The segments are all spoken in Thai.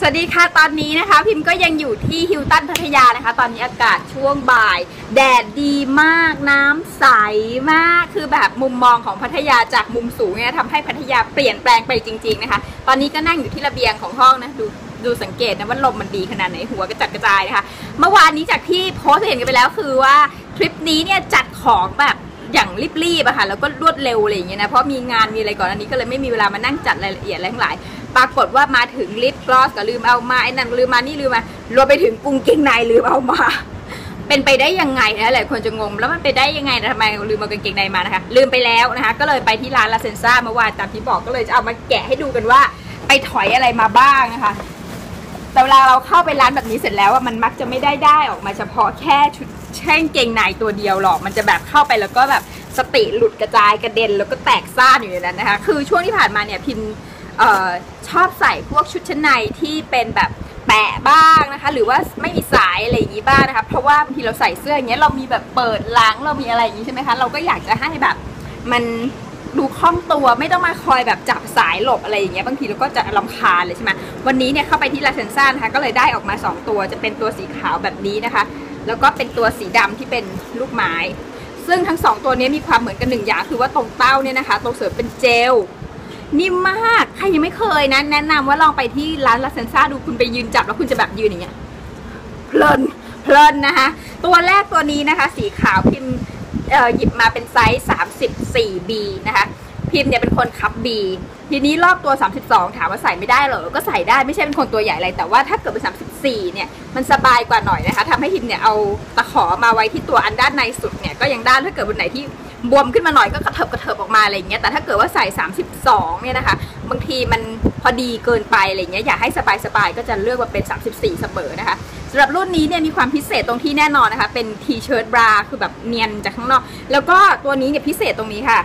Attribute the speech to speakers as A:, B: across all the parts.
A: สวัสดีค่ะตอนนี้นะคะ พิมพ์ก็ยังอยู่ที่ฮิลตันพัทยานะคะ ตอนนี้อากาศช่วงบ่าย แดดดีมากน้ำใสมากคือแบบมุมมองของพัทยาจากมุมสูงเนี่ยทำให้พัทยาเปลี่ยนแปลงไปจริง ๆนะคะ ตอนนี้ก็นั่งอยู่ที่ระเบียงของห้องนะดูดูสังเกตนะว่าลมมันดีขนาดไหนหัวก็จัดกระจายนะคะ เมื่อวานนี้จากที่โพสต์เห็นกันไปแล้วคือว่าทริปนี้เนี่ยจัดของแบบอย่างรีบๆอะค่ะแล้วก็รวดเร็วอะไรอย่างเงี้ยนะเพราะมีงานมีอะไรก่อนอันนี้ก็เลยไม่มีเวลามานั่งจัดรายละเอียดอะไรทั้งหลาย ปรากฏว่ามาถึงลิปกลอสก็ลืมเอามาไอ้นั่นลืมมานี่ลืมมารวมไปถึงกุงเกงในลืมเอามา เป็นไปได้ยังไงนะหลายคนจะงงแล้วมันไปได้ยังไงนะทำไมลืมเอากางเกงในมานะคะลืมไปแล้วนะคะก็เลยไปที่ร้านลาเซนซ่าเมื่อวานตามที่บอกก็เลยจะเอามาแกะให้ดูกันว่า ไปถอยอะไรมาบ้างนะคะแต่เวลาเราเข้าไปร้านแบบนี้เสร็จแล้วว่ามันมักจะไม่ได้ได้ออกมาเฉพาะแค่ชุดแช่งเกงในตัวเดียวหรอก มันจะแบบเข้าไปแล้วก็แบบสติหลุดกระจายกระเด็นแล้วก็แตกซ่านอยู่ในนั้นนะคะ คือช่วงที่ผ่านมาเนี่ยพิมเออชอบใส่พวกชุดชั้นในที่เป็นแบบแปะบ้างนะคะ หรือว่าไม่มีสายอะไรอย่างนี้บ้างนะคะ เพราะว่าบางทีเราใส่เสื้ออย่างเงี้ยเรามีแบบเปิดล้างเรามีอะไรอย่างนี้ใช่ไหมคะ เราก็อยากจะให้แบบมันดูคล่องตัวไม่ต้องมาคอยแบบจับสายหลบอะไรอย่างเงี้ยบางทีเราก็จะลำคาญเลยใช่ไหมวันนี้เนี่ยเข้าไปที่ลาเซนซ่านะคะก็เลยได้ออกมา 2 ตัวจะเป็นตัวสีขาวแบบนี้นะคะ แล้วก็เป็นตัวสีดำที่เป็นลูกไม้ ซึ่งทั้ง 2 ตัวนี้มีความเหมือนกันหนึ่งอย่างคือว่าตรงเต้าเนี่ยนะคะ ตรงเสริมเป็นเจล นิ่มมาก ใครยังไม่เคยนะ แนะนำว่าลองไปที่ร้านลาเซนซ่าดูคุณไปยืนจับแล้วคุณจะแบบยืนอย่างเงี้ย เพลิน เพลินนะคะ ตัวแรกตัวนี้นะคะ สีขาวพิมพ์หยิบมาเป็นไซส์ 34B นะคะ พิมพ์เนี่ยเป็นคนคับ B ทีนี้รอบตัว 32 ถามว่าใส่ไม่ได้เหรอ ก็ใส่ได้ไม่ใช่เป็นคนตัวใหญ่อะไร แต่ว่าถ้าเกิดเป็น 34 เนี่ย มันสบายกว่าหน่อยนะคะทำให้พิมเนี่ยเอาตะขอมาไว้ที่ตัวอันด้านในสุดเนี่ยก็ยังได้ถ้าเกิดบนไหนที่ บวมขึ้นมาหน่อยก็กระเถิบกระเถิบออกมาอะไรอย่างเงี้ยแต่ถ้าเกิดว่าใส่ 32เนี่ยนะคะบางทีมันพอดีเกินไปอะไรเงี้ยอยากให้สบายๆก็จะเลือกว่าเป็น 34 เสมอนะคะสำหรับรุ่นนี้เนี่ยมีความพิเศษตรงที่แน่นอนนะคะ เป็นทีเชิ้ตบราคือแบบเนียนจากข้างนอก แล้วก็ตัวนี้เนี่ยพิเศษตรงนี้ค่ะ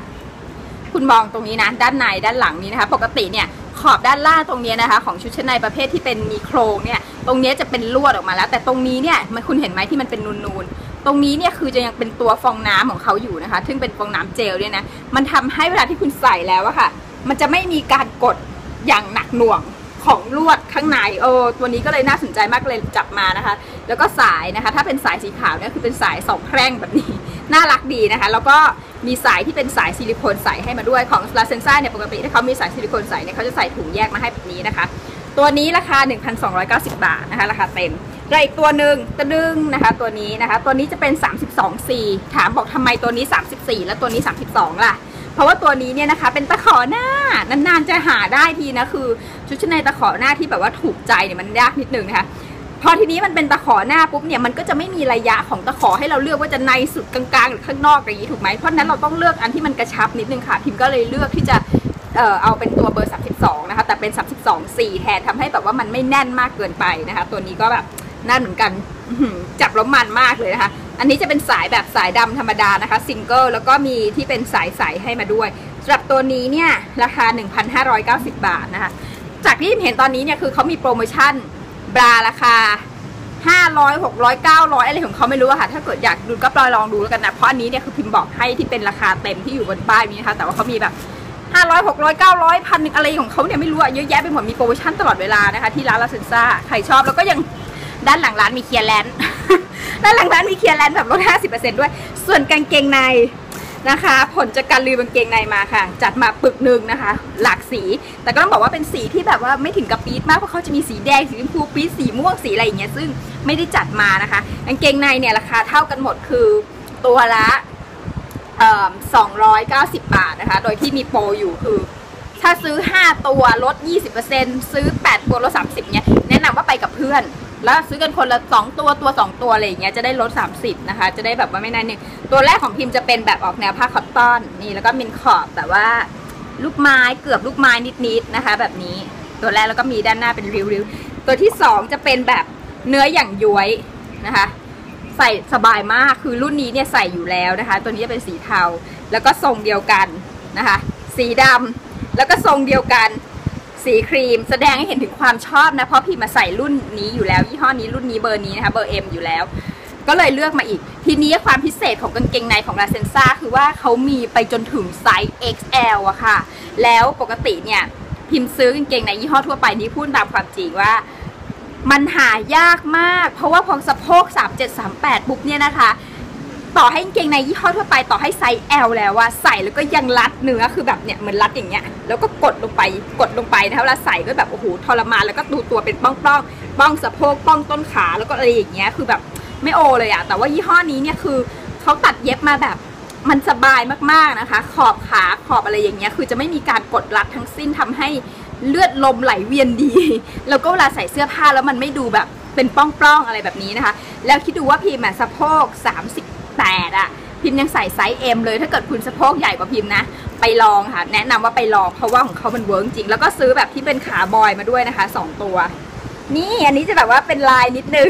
A: คุณมองตรงนี้นะด้านในด้านหลังนี้นะคะ ปกติเนี่ยขอบด้านล่างตรงนี้นะคะ ของชุดชั้นในประเภทที่เป็นมีโครงเนี่ยตรงนี้จะเป็นลวดออกมาแล้ว แต่ตรงนี้เนี่ยมันคุณเห็นไหมที่มันเป็นนูนๆ ตรงนี้เนี่ยคือจะยังเป็นตัวฟองน้ำของเขาอยู่นะคะ ซึ่งเป็นฟองน้ำเจลเนี่ยนะ มันทำให้เวลาที่คุณใส่แล้วอะค่ะ มันจะไม่มีการกดอย่างหนักหน่วงของลวดข้างในเออตัวนี้ก็เลยน่าสนใจมากเลยจับมานะคะ แล้วก็สายนะคะ ถ้าเป็นสายสีขาวเนี่ยคือเป็นสายสองแพร่งแบบนี้ น่ารักดีนะคะ แล้วก็มีสายที่เป็นสายซิลิโคนใส่ให้มาด้วยของลาเซนซ่าเนี่ยปกติถ้าเขามีสายซิลิโคนใส่เนี่ยเขาจะใส่ถุงแยกมาให้แบบนี้นะคะ ตัวนี้ราคา 1,290 บาทนะคะราคาเต็ม แล้วอีกตัวหนึ่งตะดึงนะคะ ตัวนี้นะคะ ตัวนี้จะเป็น 32 C ถามบอกทำไมตัวนี้ 34 แล้วตัวนี้ 32 ล่ะ เพราะว่าตัวนี้เนี่ยนะคะ เป็นตะขอหน้านานๆจะหาได้ทีนะคือ ชุดชั้นในตะขอหน้าที่แบบว่าถูกใจเนี่ยมันยากนิดนึงนะคะพอทีนี้มันเป็นตะขอหน้าปุ๊บเนี่ยมันก็จะไม่มีระยะของตะขอให้เราเลือกว่าจะในสุดกลางๆหรือข้างนอกอย่างนี้ถูกไหมเพราะฉะนั้นเราต้องเลือกอันที่มันกระชับนิดนึงค่ะ พิมก็เลยเลือกที่จะเออเอาเป็นตัวเบอร์ 32 นะคะ แต่เป็น 32 4 แทนทำให้แบบว่ามันไม่แน่นมากเกินไปนะคะ ตัวนี้ก็แบบ น่าเหมือนกันจับแล้วมันมากเลยนะคะ อันนี้จะเป็นสายแบบสายดำธรรมดานะคะซิงเกิลแล้วก็มีที่เป็นสายใสให้มาด้วยสำหรับตัวนี้เนี่ยราคา 1,590 บาทนะคะ จากที่เห็นตอนนี้เนี่ยคือเขามีโปรโมชั่นบราราคา 500 600 900 อะไรของเขาไม่รู้อะค่ะ ถ้าเกิดอยากดูก็ปลอยลองดูแล้วกันนะ เพราะอันนี้เนี่ยคือพิมพ์บอกให้ที่เป็นราคาเต็มที่อยู่บนป้ายนี้นะคะ แต่ว่าเขามีแบบ500 600 900พันหนึ่งอะไรของเขาเนี่ยไม่รู้อะเยอะแยะไปหมดมีโปรโมชั่นตลอดเวลานะคะที่ร้านลาเซนซ่าใครชอบแล้วก็ยัง ด้านหลังร้านมีเคลียร์แลนด์ด้านหลังร้านมีเคลียร์แลนด์แบบลด 50%ด้วย ส่วนกางเกงในนะคะ ผลจากการลืมกางเกงในมาค่ะ จัดมาปึกหนึ่งนะคะ หลากสี แต่ก็ต้องบอกว่าเป็นสีที่แบบว่าไม่ถึงกับปี๊ดมาก เพราะเขาจะมีสีแดง สีชมพูปี๊ด สีม่วง สีอะไรอย่างเงี้ย ซึ่งไม่ได้จัดมานะคะ กางเกงในเนี่ยราคาเท่ากันหมดคือตัวละสองร้อยเก้าสิบบาทนะคะ โดยที่มีโปรอยู่คือ ถ้าซื้อ 5 ตัวลด 20%ซื้อ 8 ตัวลด 30เนี่ยแนะนำว่าไปกับเพื่อน แล้วซื้อกันคนละ 2 ตัวตัว 2 ตัวอะไรอย่างเงี้ยจะได้ลด 30 นะคะ จะได้แบบว่าไม่นานนึงตัวแรกของพิมพ์จะเป็นแบบออกแนวผ้าคอตตอนนี่แล้วก็มินขอบแบบว่าลูกไม้เกือบลูกไม้นิดๆนะคะ แบบนี้ตัวแรกแล้วก็มีด้านหน้าเป็นริ้วๆตัวที่ 2 จะเป็นแบบเนื้ออย่างย้วยนะคะ ใส่สบายมากคือรุ่นนี้เนี่ยใส่อยู่แล้วนะคะ ตัวนี้จะเป็นสีเทาแล้วก็ทรงเดียวกันนะคะ สีดำแล้วก็ทรงเดียวกัน สีครีมแสดงให้เห็นถึงความชอบนะเพราะพี่มาใส่รุ่นนี้อยู่แล้วยี่ห้อนี้รุ่นนี้เบอร์นี้นะคะเบอร์เอ็มอยู่แล้ว ก็เลยเลือกมาอีก ทีนี้ความพิเศษของกางเกงในของลาเซนซ่าคือว่าเขามีไปจนถึงไซส์ XL อะค่ะ แล้วปกติเนี่ยพิมพ์ซื้อกางเกงในยี่ห้อทั่วไปนี่พูดตามความจริงว่ามันหายากมาก เพราะว่าพอสะโพก 3738 ปุ๊บเนี่ยนะคะ ต่อให้กางเกงในยี่ห้อทั่วไปต่อให้ไซส์ L แล้วอะใส่แล้วก็ยังรัดเนื้อคือแบบเนี่ยเหมือนรัดอย่างเงี้ยแล้วก็กดลงไปกดลงไปนะคะเวลาใส่ก็แบบโอ้โหทรมานแล้วก็ดูตัวเป็นป้องป้องป้องสะโพกป้องต้นขาแล้วก็อะไรอย่างเงี้ยคือแบบไม่โอเลยอะแต่ว่ายี่ห้อนี้เนี่ยคือเขาตัดเย็บมาแบบมันสบายมากๆนะคะ ขอบขาขอบอะไรอย่างเงี้ยคือจะไม่มีการกดรัดทั้งสิ้นทำให้เลือดลมไหลเวียนดี แล้วก็เวลาใส่เสื้อผ้าแล้วมันไม่ดูแบบเป็นป้องๆอะไรแบบนี้นะคะ แล้วคิดดูว่าพิมสะโพก 38อะพิมพ์ยังใส่ไซส์ M เลยถ้าเกิดคุณสะโพกใหญ่กว่าพิมพ์นะ ไปลองค่ะ แนะนำว่าไปลองเพราะว่าของเขามันเวิร์กจริง แล้วก็ซื้อแบบที่เป็นขาบอยมาด้วยนะคะ 2 ตัว นี่อันนี้จะแบบว่าเป็นลายนิดนึง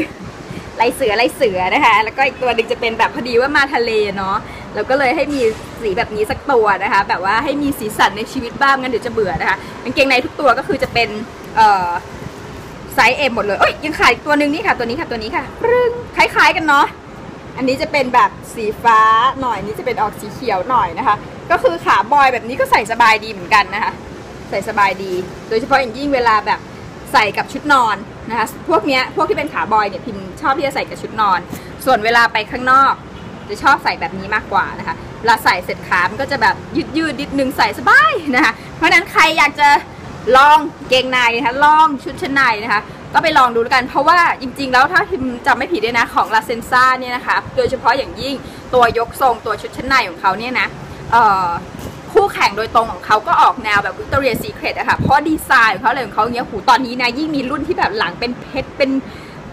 A: ลายเสือลายเสือนะคะ แล้วก็อีกตัวหนึ่งจะเป็นแบบพอดีว่ามาทะเลเนาะแล้วก็เลยให้มีสีแบบนี้สักตัวนะคะ แบบว่าให้มีสีสันในชีวิตบ้างงั้นเดี๋ยวจะเบื่อนะคะกางเกงในทุกตัวก็คือจะเป็นเอ่อไซส์เอ็มหมดเลยเอ้ยยังขายอีกตัวหนึ่งนี่ค่ะตัวนี้ค่ะตัวนี้ค่ะปรึงคล้าย ๆ กันเนาะ อันนี้จะเป็นแบบสีฟ้าหน่อยนี่จะเป็นออกสีเขียวหน่อยนะคะ ก็คือขาบอยแบบนี้ก็ใส่สบายดีเหมือนกันนะคะ ใส่สบายดี โดยเฉพาะอย่างยิ่งเวลาแบบใส่กับชุดนอนนะคะ พวกเนี้ยพวกที่เป็นขาบอยเนี่ยพิมชอบที่จะใส่กับชุดนอน ส่วนเวลาไปข้างนอก จะชอบใส่แบบนี้มากกว่านะคะเวลาใส่เสร็จขา มันก็จะแบบยืดยืดนิดนึงใส่สบายนะคะ เพราะฉะนั้นใครอยากจะลองเกงในนะคะลองชุดชั้นในนะคะ ก็ไปลองดูแล้วกัน เพราะว่าจริงๆ แล้วถ้าพิมจำไม่ผิดเนี่ยนะของลาเซนซ่าเนี่ยนะคะ โดยเฉพาะอย่างยิ่งตัวยกทรงตัวชุดชั้นในของเขาเนี่ยนะคู่แข่งโดยตรงของเขาก็ออกแนวแบบวิกตอเรียซีเครตอะค่ะ เพราะดีไซน์ของเขาอะไรของเขาเนี่ยหูตอนนี้นะยิ่งมีรุ่นที่แบบหลังเป็นเพชรเป็น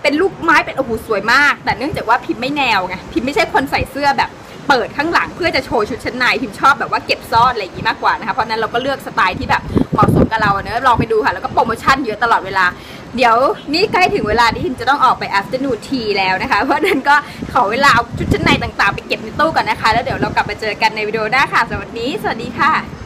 A: เป็นลูกไม้เป็นโอ้โหสวยมาก แต่เนื่องจากว่าพิมพ์ไม่แนวไงพิมพ์ไม่ใช่คนใส่เสื้อแบบเปิดข้างหลังเพื่อจะโชว์ชุดชั้นในพิมชอบแบบว่าเก็บซ่อนอะไรอย่างนี้มากกว่านะคะเพราะนั้นเราก็เลือกสไตล์ที่แบบเหมาะสมกับเราเนอะลองไปดูค่ะ แล้วก็โปรโมชั่นเยอะตลอดเวลา เดี๋ยวนี่ใกล้ถึงเวลาที่ทินจะต้องออกไป afternoon tea แล้วนะคะ เพราะฉะนั้นก็ขอเวลาเอาชุดชั้นในต่างๆ ไปเก็บในตู้ก่อนนะคะ แล้วเดี๋ยวเรากลับมาเจอกันในวิดีโอหน้าค่ะสำหรับวันนี้ สวัสดีค่ะ